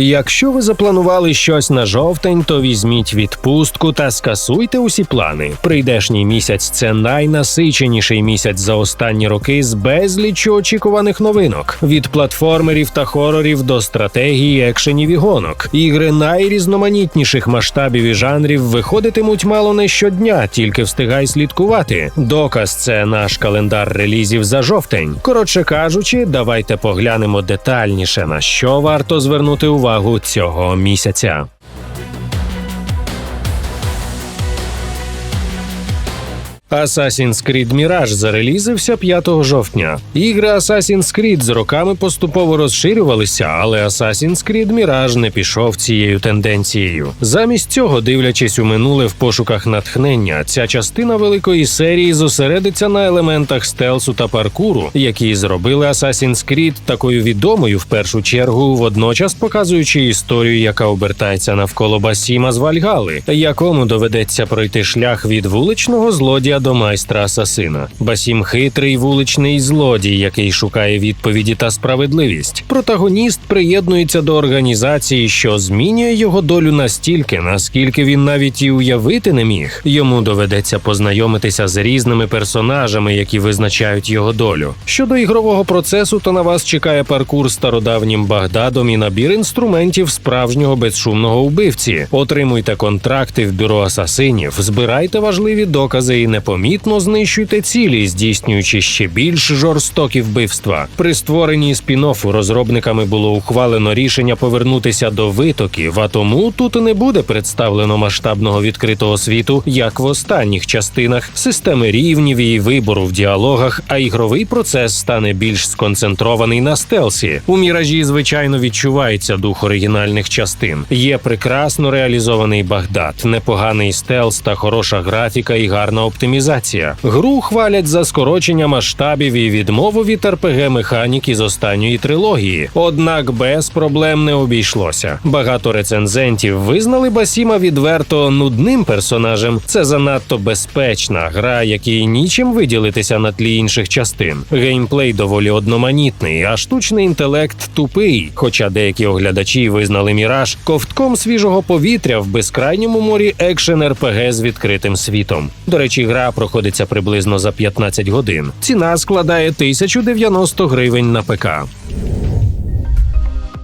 Якщо ви запланували щось на жовтень, то візьміть відпустку та скасуйте усі плани. Прийдешній місяць це найнасиченіший місяць за останні роки з безліччю очікуваних новинок від платформерів та хорорів до стратегії, екшенів і гонок. Ігри найрізноманітніших масштабів і жанрів виходитимуть мало не щодня, тільки встигай слідкувати. Доказ це наш календар релізів за жовтень. Коротше кажучи, давайте поглянемо детальніше на що варто звернути увагу цього місяця. Assassin's Creed Mirage зарелізився 5 жовтня. Ігри Assassin's Creed з роками поступово розширювалися, але Assassin's Creed Mirage не пішов цією тенденцією. Замість цього, дивлячись у минуле в пошуках натхнення, ця частина великої серії зосередиться на елементах стелсу та паркуру, які зробили Assassin's Creed такою відомою в першу чергу, водночас показуючи історію, яка обертається навколо Басіма з Вальгали, якому доведеться пройти шлях від вуличного злодія до майстра асасина. Басім хитрий вуличний злодій, який шукає відповіді та справедливість. Протагоніст приєднується до організації, що змінює його долю настільки, наскільки він навіть і уявити не міг. Йому доведеться познайомитися з різними персонажами, які визначають його долю. Щодо ігрового процесу, то на вас чекає паркур стародавнім Багдадом і набір інструментів справжнього безшумного вбивці. Отримуйте контракти в бюро асасинів, збирайте важливі докази і непомітно знищуйте цілі, здійснюючи ще більш жорстокі вбивства. При створенні спін-оффу розробниками було ухвалено рішення повернутися до витоків, а тому тут не буде представлено масштабного відкритого світу, як в останніх частинах системи рівнів і вибору в діалогах, а ігровий процес стане більш сконцентрований на стелсі. У міражі, звичайно, відчувається дух оригінальних частин. Є прекрасно реалізований Багдад, непоганий стелс та хороша графіка і гарна оптимізація. Гру хвалять за скорочення масштабів і відмову від rpg механіки з останньої трилогії. Однак без проблем не обійшлося. Багато рецензентів визнали Басіма відверто нудним персонажем. Це занадто безпечна гра, якій нічим виділитися на тлі інших частин. Геймплей доволі одноманітний, а штучний інтелект тупий. Хоча деякі оглядачі визнали міраж ковтком свіжого повітря в безкрайньому морі екшен РПГ з відкритим світом. До речі, гра проходиться приблизно за 15 годин. Ціна складає 1090 гривень на ПК.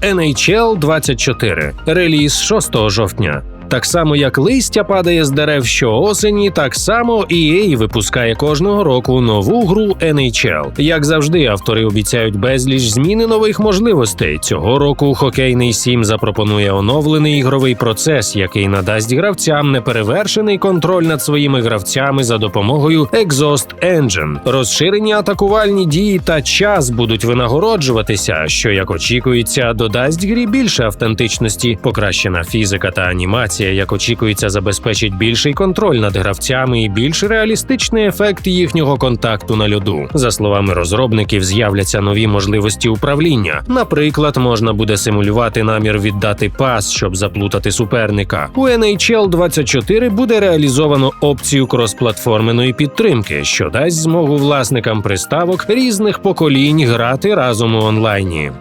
NHL 24. Реліз 6 жовтня. Так само, як листя падає з дерев щоосені, так само EA випускає кожного року нову гру NHL. Як завжди, автори обіцяють безліч зміни нових можливостей. Цього року хокейний сім запропонує оновлений ігровий процес, який надасть гравцям неперевершений контроль над своїми гравцями за допомогою Exhaust Engine. Розширені атакувальні дії та час будуть винагороджуватися, що як очікується, додасть грі більше автентичності, покращена фізика та анімація, як очікується, забезпечить більший контроль над гравцями і більш реалістичний ефект їхнього контакту на льоду. За словами розробників, з'являться нові можливості управління. Наприклад, можна буде симулювати намір віддати пас, щоб заплутати суперника. У NHL 24 буде реалізовано опцію кросплатформеної підтримки, що дасть змогу власникам приставок різних поколінь грати разом у онлайні.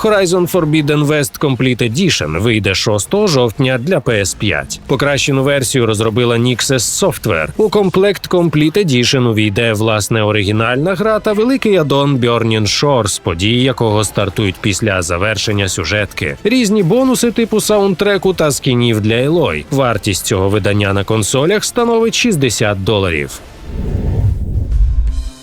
Horizon Forbidden West Complete Edition вийде 6 жовтня для PS5. Покращену версію розробила Nixes Software. У комплект Complete Edition увійде власне оригінальна гра та великий аддон Burning Shores, події якого стартують після завершення сюжетки. Різні бонуси типу саундтреку та скінів для Елой. Вартість цього видання на консолях становить 60 доларів.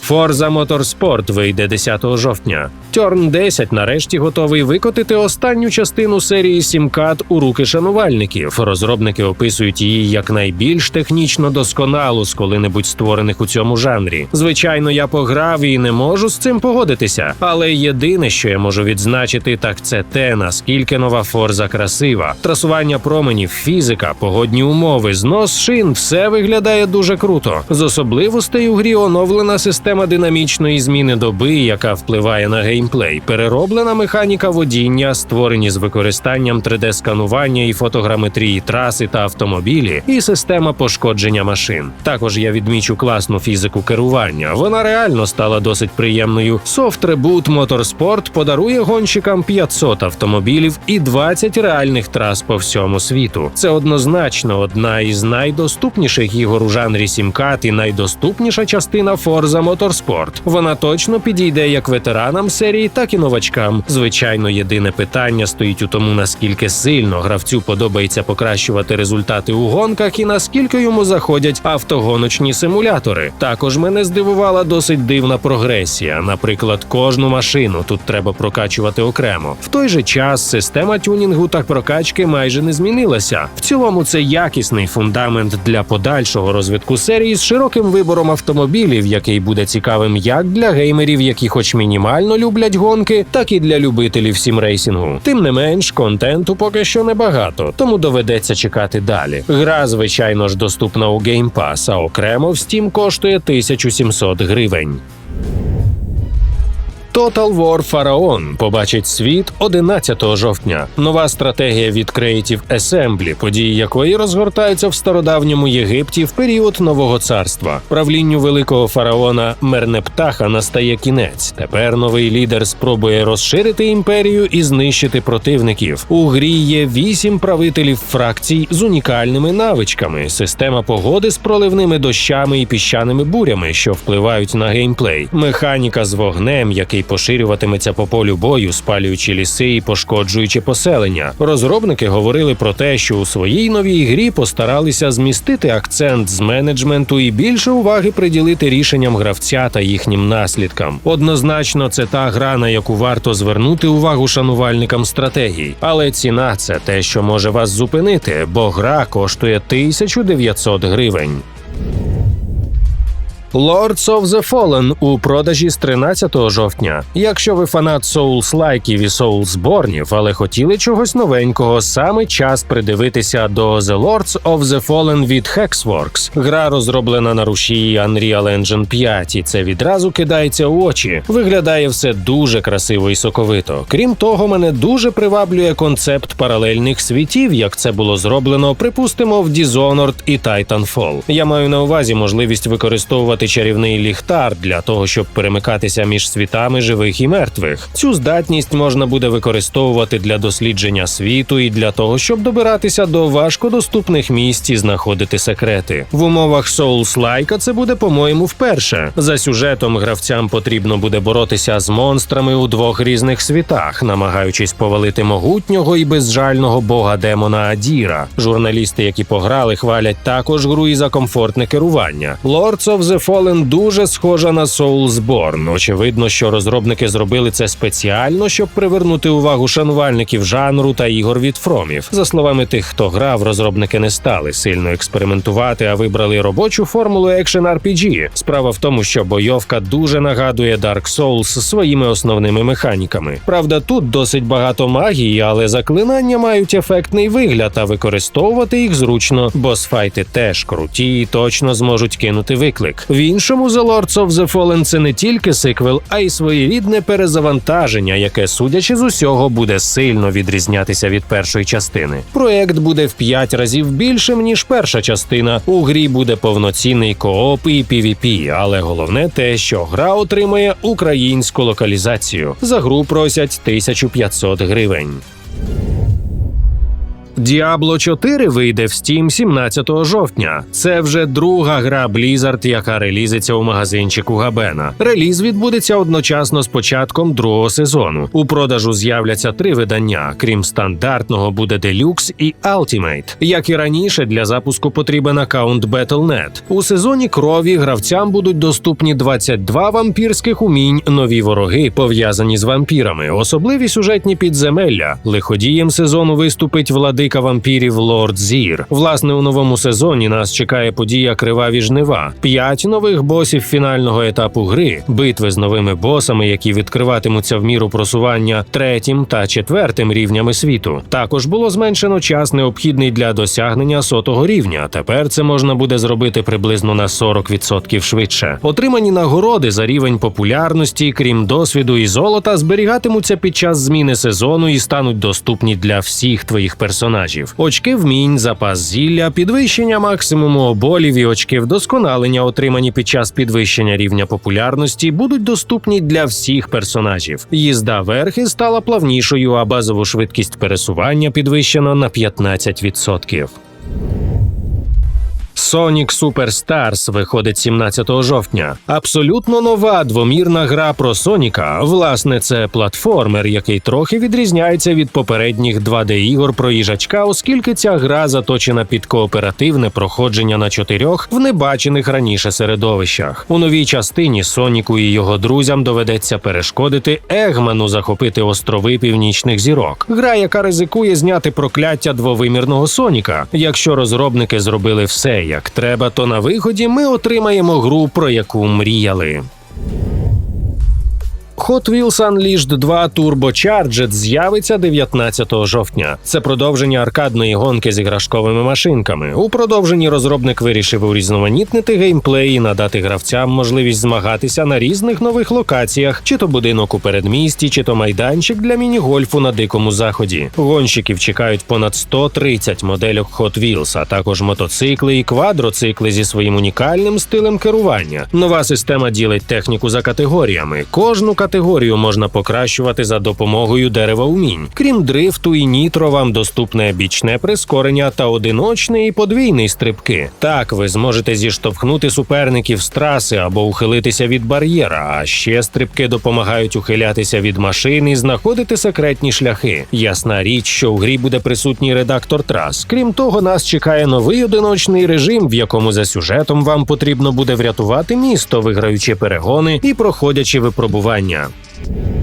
Forza Motorsport вийде 10 жовтня. Turn 10 нарешті готовий викотити останню частину серії Сімкат у руки шанувальників. Розробники описують її як найбільш технічно досконалу з коли-небудь створених у цьому жанрі. Звичайно, я пограв і не можу з цим погодитися. Але єдине, що я можу відзначити, так це те, наскільки нова Forza красива. Трасування променів, фізика, погодні умови, знос шин все виглядає дуже круто. З особливостей у грі оновлена система система динамічної зміни доби, яка впливає на геймплей, перероблена механіка водіння, створені з використанням 3D-сканування і фотограметрії траси та автомобілі, і система пошкодження машин. Також я відмічу класну фізику керування. Вона реально стала досить приємною. Soft Reboot Motorsport подарує гонщикам 500 автомобілів і 20 реальних трас по всьому світу. Це однозначно одна із найдоступніших ігор у жанрі сімкат і найдоступніша частина Forza Motorsport. Вона точно підійде як ветеранам серії, так і новачкам. Звичайно, єдине питання стоїть у тому, наскільки сильно гравцю подобається покращувати результати у гонках і наскільки йому заходять автогоночні симулятори. Також мене здивувала досить дивна прогресія. Наприклад, кожну машину тут треба прокачувати окремо. В той же час система тюнінгу та прокачки майже не змінилася. В цілому це якісний фундамент для подальшого розвитку серії з широким вибором автомобілів, який буде цікавим як для геймерів, які хоч мінімально люблять гонки, так і для любителів сімрейсінгу. Тим не менш, контенту поки що небагато, тому доведеться чекати далі. Гра, звичайно ж, доступна у Game Pass, а окремо в Steam коштує 1700 гривень. Total War Pharaon побачить світ 11 жовтня. Нова стратегія від Creative Assembly, події якої розгортаються в стародавньому Єгипті в період нового царства. Правлінню великого фараона Мернептаха настає кінець. Тепер новий лідер спробує розширити імперію і знищити противників. У грі є вісім правителів фракцій з унікальними навичками, система погоди з проливними дощами і піщаними бурями, що впливають на геймплей, механіка з вогнем, який поширюватиметься по полю бою, спалюючи ліси і пошкоджуючи поселення. Розробники говорили про те, що у своїй новій грі постаралися змістити акцент з менеджменту і більше уваги приділити рішенням гравця та їхнім наслідкам. Однозначно, це та гра, на яку варто звернути увагу шанувальникам стратегій. Але ціна це те, що може вас зупинити, бо гра коштує 1900 гривень. Lords of the Fallen у продажі з 13 жовтня. Якщо ви фанат Souls-лайків і Soulsborne, але хотіли чогось новенького, саме час придивитися до The Lords of the Fallen від Hexworks. Гра розроблена на рушії Unreal Engine 5, і це відразу кидається у очі. Виглядає все дуже красиво і соковито. Крім того, мене дуже приваблює концепт паралельних світів, як це було зроблено, припустимо, в Dishonored і Titanfall. Я маю на увазі можливість використовувати чарівний ліхтар для того, щоб перемикатися між світами живих і мертвих. Цю здатність можна буде використовувати для дослідження світу і для того, щоб добиратися до важкодоступних місць і знаходити секрети. В умовах Souls-лайка це буде, по-моєму, вперше. За сюжетом гравцям потрібно буде боротися з монстрами у двох різних світах, намагаючись повалити могутнього і безжального бога демона Адіра. Журналісти, які пограли, хвалять також гру і за комфортне керування. Lords of the Fallen дуже схожа на Soulsborne. Очевидно, що розробники зробили це спеціально, щоб привернути увагу шанувальників жанру та ігор від фромів. За словами тих, хто грав, розробники не стали сильно експериментувати, а вибрали робочу формулу екшен RPG. Справа в тому, що бойовка дуже нагадує Dark Souls своїми основними механіками. Правда, тут досить багато магії, але заклинання мають ефектний вигляд, а використовувати їх зручно. Босфайти теж круті і точно зможуть кинути виклик. В іншому The Lords of the Fallen це не тільки сиквел, а й своєрідне перезавантаження, яке, судячи з усього, буде сильно відрізнятися від першої частини. Проект буде в п'ять разів більшим ніж перша частина. У грі буде повноцінний кооп і PvP, але головне те, що гра отримає українську локалізацію. За гру просять 1500 гривень. Diablo 4 вийде в Steam 17 жовтня. Це вже друга гра Blizzard, яка релізиться у магазинчику Габена. Реліз відбудеться одночасно з початком другого сезону. У продажу з'являться три видання. Крім стандартного, буде Deluxe і Ultimate. Як і раніше, для запуску потрібен аккаунт Battle.net. У сезоні крові гравцям будуть доступні 22 вампірських умінь, нові вороги, пов'язані з вампірами, особливі сюжетні підземелля. Лиходієм сезону виступить владик владика вампірів Лорд Зір. Власне, у новому сезоні нас чекає подія Криваві жнива, п'ять нових босів фінального етапу гри, битви з новими босами, які відкриватимуться в міру просування третім та четвертим рівнями світу. Також було зменшено час необхідний для досягнення сотого рівня. Тепер це можна буде зробити приблизно на 40% швидше. Отримані нагороди за рівень популярності, крім досвіду і золота, зберігатимуться під час зміни сезону і стануть доступні для всіх твоїх персонажів. Очки вмінь, запас зілля, підвищення максимуму оболів і очки вдосконалення, отримані під час підвищення рівня популярності, будуть доступні для всіх персонажів. Їзда верхи стала плавнішою, а базову швидкість пересування підвищено на 15%. Sonic Superstars виходить 17 жовтня. Абсолютно нова двомірна гра про Соніка. Власне, це платформер, який трохи відрізняється від попередніх 2D ігор про їжачка, оскільки ця гра заточена під кооперативне проходження на чотирьох в небачених раніше середовищах. У новій частині Соніку і його друзям доведеться перешкодити Егману захопити острови північних зірок. Гра, яка ризикує зняти прокляття двовимірного Соніка. Якщо розробники зробили все як треба, то на виході ми отримаємо гру, про яку мріяли. Hot Wheels Unleashed 2 Turbocharged з'явиться 19 жовтня. Це продовження аркадної гонки з іграшковими машинками. У продовженні розробник вирішив урізноманітнити геймплей і надати гравцям можливість змагатися на різних нових локаціях, чи то будинок у передмісті, чи то майданчик для міні-гольфу на дикому заході. Гонщиків чекають понад 130 модельок Hot Wheels, а також мотоцикли і квадроцикли зі своїм унікальним стилем керування. Нова система ділить техніку за категоріями. Кожну категорію можна покращувати за допомогою дерева умінь. Крім дрифту і нітро, вам доступне бічне прискорення та одиночний і подвійний стрибки. Так ви зможете зіштовхнути суперників з траси або ухилитися від бар'єра. А ще стрибки допомагають ухилятися від машин і знаходити секретні шляхи. Ясна річ, що у грі буде присутній редактор трас. Крім того, нас чекає новий одиночний режим, в якому за сюжетом вам потрібно буде врятувати місто, виграючи перегони і проходячи випробування. podcast.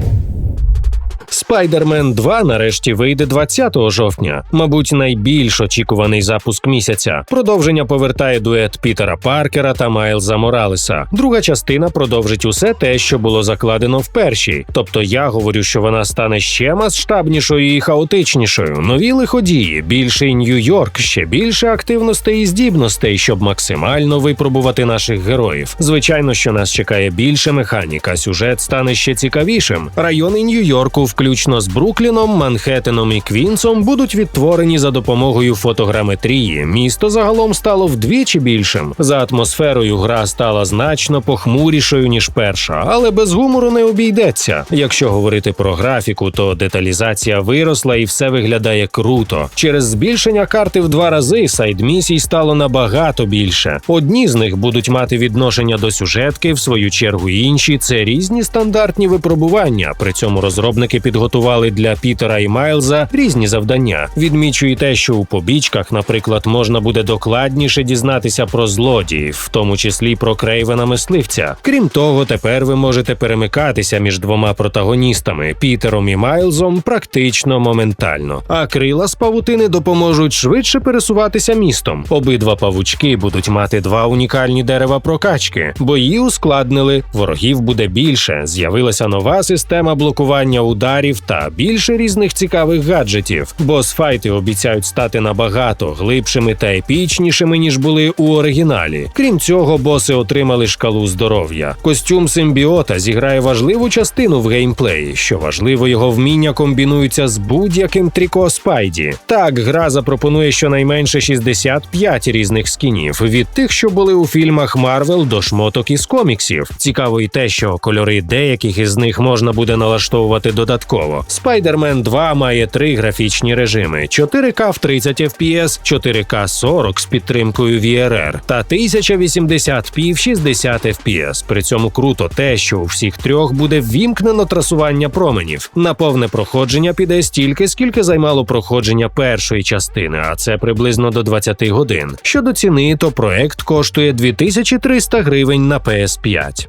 Spider-Man 2 нарешті вийде 20 жовтня. Мабуть, найбільш очікуваний запуск місяця. Продовження повертає дует Пітера Паркера та Майлза Моралеса. Друга частина продовжить усе те, що було закладено в першій. Тобто я говорю, що вона стане ще масштабнішою і хаотичнішою. Нові лиходії, більший Нью-Йорк, ще більше активностей і здібностей, щоб максимально випробувати наших героїв. Звичайно, що нас чекає більше механіка. Сюжет стане ще цікавішим. Райони Нью-Йорку, включно з Брукліном, Манхеттеном і Квінсом, будуть відтворені за допомогою фотограметрії. Місто загалом стало вдвічі більшим. За атмосферою гра стала значно похмурішою ніж перша, але без гумору не обійдеться. Якщо говорити про графіку, то деталізація виросла і все виглядає круто. Через збільшення карти в два рази сайд місій стало набагато більше. Одні з них будуть мати відношення до сюжетки, в свою чергу інші це різні стандартні випробування. При цьому розробники підготували для Пітера і Майлза різні завдання. Відмічу і те, що у побічках, наприклад, можна буде докладніше дізнатися про злодіїв, в тому числі про Крейвена мисливця. Крім того, тепер ви можете перемикатися між двома протагоністами Пітером і Майлзом практично моментально. А крила з павутини допоможуть швидше пересуватися містом. Обидва павучки будуть мати два унікальні дерева прокачки. Бої ускладнили, ворогів буде більше. З'явилася нова система блокування ударів та більше різних цікавих гаджетів. Босфайти обіцяють стати набагато глибшими та епічнішими, ніж були у оригіналі. Крім цього, боси отримали шкалу здоров'я. Костюм симбіота зіграє важливу частину в геймплеї. Що важливо, його вміння комбінуються з будь-яким тріко Спайді. Так, гра запропонує щонайменше 65 різних скінів від тих, що були у фільмах Марвел до шмоток із коміксів. Цікаво й те, що кольори деяких із них можна буде налаштовувати додатково. Spider-Man 2 має три графічні режими: 4К в 30 FPS, 4К 40 з підтримкою VRR та 1080p в 60 FPS. При цьому круто те, що у всіх трьох буде ввімкнено трасування променів. На повне проходження піде стільки, скільки займало проходження першої частини, а це приблизно до 20 годин. Щодо ціни, то проект коштує 2300 гривень на PS5.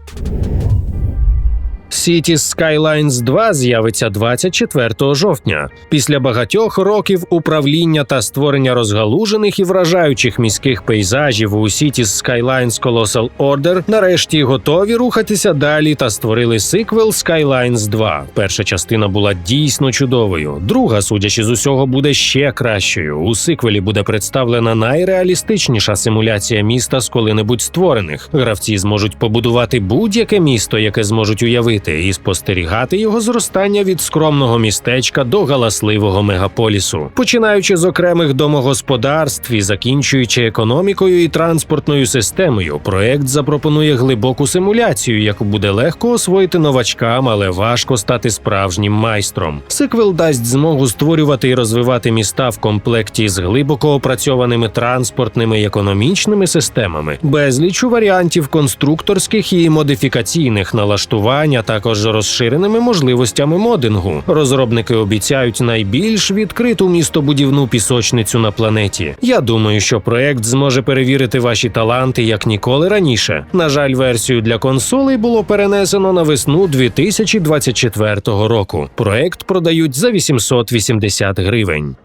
Cities Skylines 2 з'явиться 24 жовтня. Після багатьох років управління та створення розгалужених і вражаючих міських пейзажів у Cities Skylines Colossal Order нарешті готові рухатися далі та створили сиквел Skylines 2. Перша частина була дійсно чудовою. Друга, судячи з усього, буде ще кращою. У сиквелі буде представлена найреалістичніша симуляція міста з коли-небудь створених. Гравці зможуть побудувати будь-яке місто, яке зможуть уявити, і спостерігати його зростання від скромного містечка до галасливого мегаполісу, починаючи з окремих домогосподарств і закінчуючи економікою і транспортною системою. Проект запропонує глибоку симуляцію, яку буде легко освоїти новачкам, але важко стати справжнім майстром. Сиквел дасть змогу створювати і розвивати міста в комплекті з глибоко опрацьованими транспортними і економічними системами, безлічу варіантів конструкторських і модифікаційних налаштувань, а також розширеними можливостями модингу. Розробники обіцяють найбільш відкриту містобудівну пісочницю на планеті. Я думаю, що проект зможе перевірити ваші таланти як ніколи раніше. На жаль, версію для консолей було перенесено на весну 2024 року. Проект продають за 880 гривень.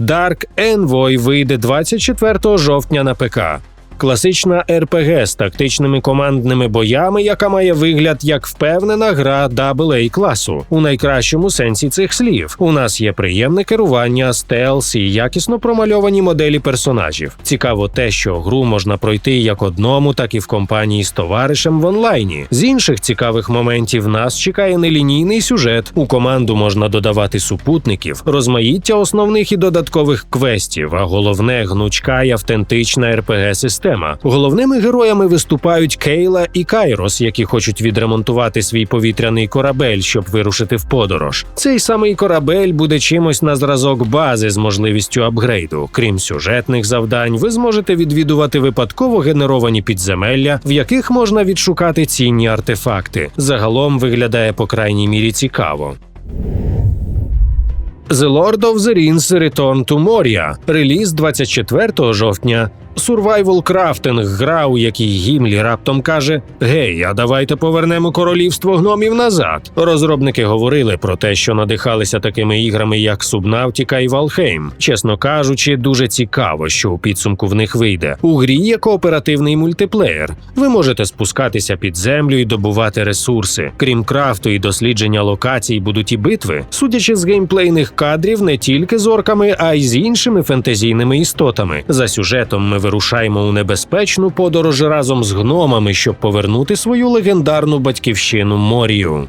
Dark Envoy вийде 24 жовтня на ПК. Класична РПГ з тактичними командними боями, яка має вигляд як впевнена гра AA класу у найкращому сенсі цих слів. У нас є приємне керування, стелс і якісно промальовані моделі персонажів. Цікаво те, що гру можна пройти як одному, так і в компанії з товаришем в онлайні. З інших цікавих моментів нас чекає нелінійний сюжет. У команду можна додавати супутників, розмаїття основних і додаткових квестів, а головне гнучка й автентична РПГ система. Головними героями виступають Кейла і Кайрос, які хочуть відремонтувати свій повітряний корабель, щоб вирушити в подорож. Цей самий корабель буде чимось на зразок бази з можливістю апгрейду. Крім сюжетних завдань, ви зможете відвідувати випадково генеровані підземелля, в яких можна відшукати цінні артефакти. Загалом виглядає по крайній мірі цікаво. The Lord of the Rings Return to Moria. Реліз 24 жовтня. Survival Crafting – гра, у якій Гімлі раптом каже: Гей, а давайте повернемо королівство гномів назад. Розробники говорили про те, що надихалися такими іграми, як Subnautica і Valheim. Чесно кажучи, дуже цікаво, що у підсумку в них вийде. У грі є кооперативний мультиплеєр. Ви можете спускатися під землю і добувати ресурси. Крім крафту і дослідження локацій, будуть і битви. Судячи з геймплейних кадрів, не тільки з орками, а й з іншими фентезійними істотами. За сюжетом ми вирушаємо у небезпечну подорож разом з гномами, щоб повернути свою легендарну батьківщину Морію.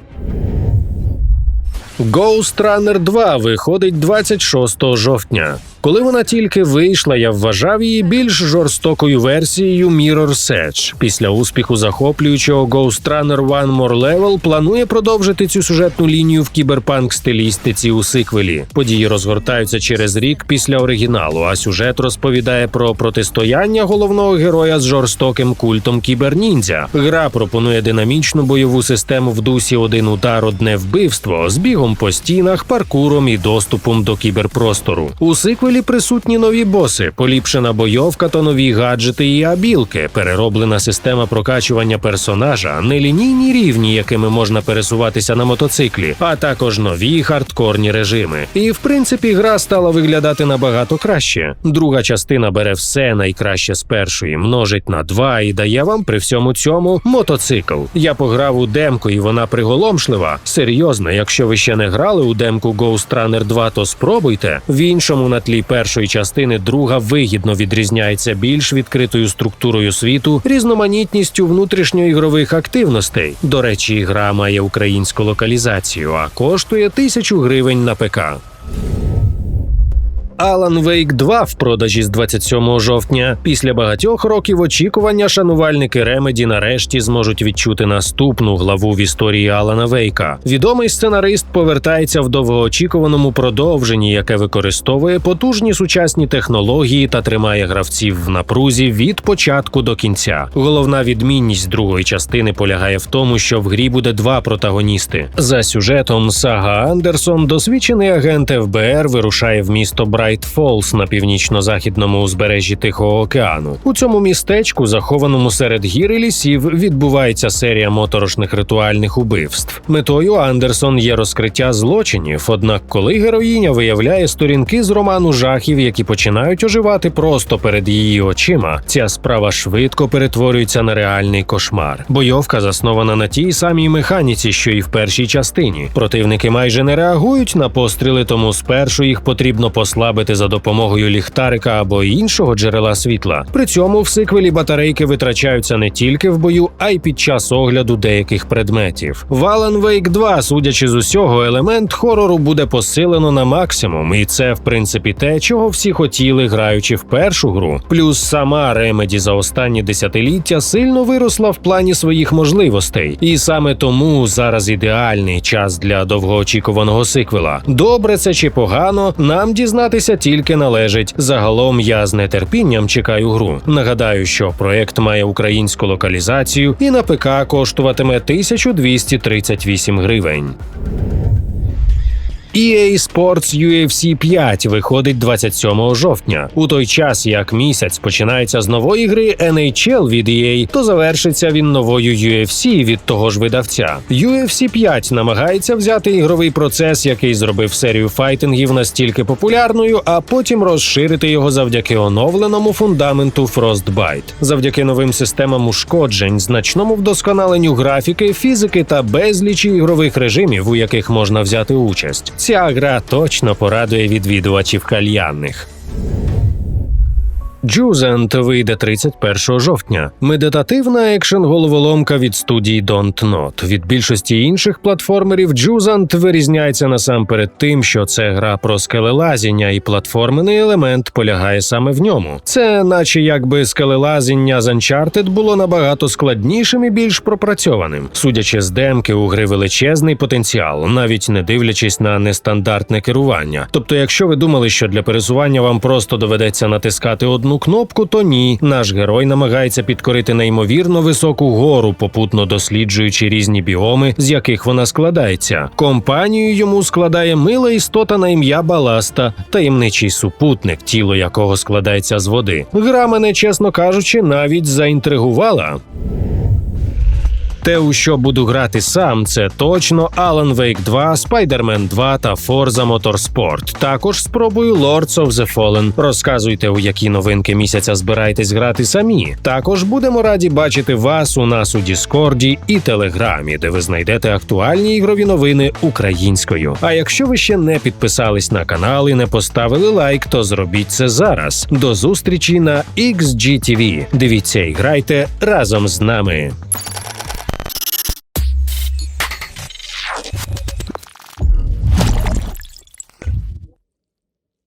Ghost Runner 2 виходить 26 жовтня. Коли вона тільки вийшла, я вважав її більш жорстокою версією Mirror's Edge. Після успіху захоплюючого Ghost Runner One More Level планує продовжити цю сюжетну лінію в кіберпанк стилістиці у сиквелі. Події розгортаються через рік після оригіналу, а сюжет розповідає про протистояння головного героя з жорстоким культом кіберніндзя. Гра пропонує динамічну бойову систему в дусі один удар, одне вбивство з бігом по стінах, паркуром і доступом до кіберпростору. У сиквелі присутні нові боси, поліпшена бойовка та нові гаджети і абілки, перероблена система прокачування персонажа, нелінійні рівні, якими можна пересуватися на мотоциклі, а також нові хардкорні режими. І в принципі гра стала виглядати набагато краще. Друга частина бере все найкраще з першої, множить на два і дає вам при всьому цьому мотоцикл. Я пограв у демку, і вона приголомшлива. Серйозно, якщо ви ще не грали у демку Ghost Runner 2, то спробуйте. В іншому на тлі першої частини друга вигідно відрізняється більш відкритою структурою світу, різноманітністю внутрішньоігрових активностей. До речі, гра має українську локалізацію, а коштує тисячу гривень на ПК. Alan Wake 2 в продажі з 27 жовтня. Після багатьох років очікування шанувальники Ремеді нарешті зможуть відчути наступну главу в історії Алана Вейка. Відомий сценарист повертається в довгоочікуваному продовженні, яке використовує потужні сучасні технології та тримає гравців в напрузі від початку до кінця. Головна відмінність другої частини полягає в тому, що в грі буде два протагоністи. За сюжетом Сага Андерсон, досвідчений агент ФБР, вирушає в місто Брайт. White Falls на північно-західному узбережжі Тихого океану. У цьому містечку, захованому серед гір і лісів, відбувається серія моторошних ритуальних убивств. Метою Андерсон є розкриття злочинів. Однак, коли героїня виявляє сторінки з роману жахів, які починають оживати просто перед її очима, ця справа швидко перетворюється на реальний кошмар. Бойовка заснована на тій самій механіці, що і в першій частині. Противники майже не реагують на постріли, тому спершу їх потрібно послабити за допомогою ліхтарика або іншого джерела світла. При цьому в сиквелі батарейки витрачаються не тільки в бою, а й під час огляду деяких предметів. В Alan Wake 2, судячи з усього, елемент хорору буде посилено на максимум, і це в принципі те, чого всі хотіли, граючи в першу гру. Плюс сама Remedy за останні десятиліття сильно виросла в плані своїх можливостей, і саме тому зараз ідеальний час для довгоочікуваного сиквела. Добре це чи погано, нам дізнатися тільки належить. Загалом я з нетерпінням чекаю гру. Нагадаю, що проект має українську локалізацію і на ПК коштуватиме 1238 гривень. EA Sports UFC 5 виходить 27 жовтня. У той час, як місяць починається з нової гри NHL від EA, то завершиться він новою UFC від того ж видавця. UFC 5 намагається взяти ігровий процес, який зробив серію файтингів настільки популярною, а потім розширити його завдяки оновленому фундаменту Frostbite. Завдяки новим системам ушкоджень, значному вдосконаленню графіки, фізики та безлічі ігрових режимів, у яких можна взяти участь. Ця гра точно порадує відвідувачів кальянних. Джузент вийде 31 жовтня. Медитативна екшен головоломка від студії Don't Not. Від більшості інших платформерів Джузант вирізняється насамперед тим, що це гра про скелелазіння, і платформений елемент полягає саме в ньому. Це, наче якби скелелазіння з Uncharted було набагато складнішим і більш пропрацьованим. Судячи з демки, у гри величезний потенціал, навіть не дивлячись на нестандартне керування. Тобто, якщо ви думали, що для пересування вам просто доведеться натискати одну кнопку, то ні. Наш герой намагається підкорити неймовірно високу гору, попутно досліджуючи різні біоми, з яких вона складається. Компанію йому складає мила істота на ім'я Баласта, таємничий супутник, тіло якого складається з води. Гра мене, чесно кажучи, навіть заінтригувала. Те, у що буду грати сам, це точно Alan Wake 2, Spider-Man 2 та Forza Motorsport. Також спробую Lords of the Fallen. Розказуйте, у які новинки місяця збираєтесь грати самі. Також будемо раді бачити вас у нас у Діскорді і Телеграмі, де ви знайдете актуальні ігрові новини українською. А якщо ви ще не підписались на канал і не поставили лайк, то зробіть це зараз. До зустрічі на XGTV. Дивіться і грайте разом з нами.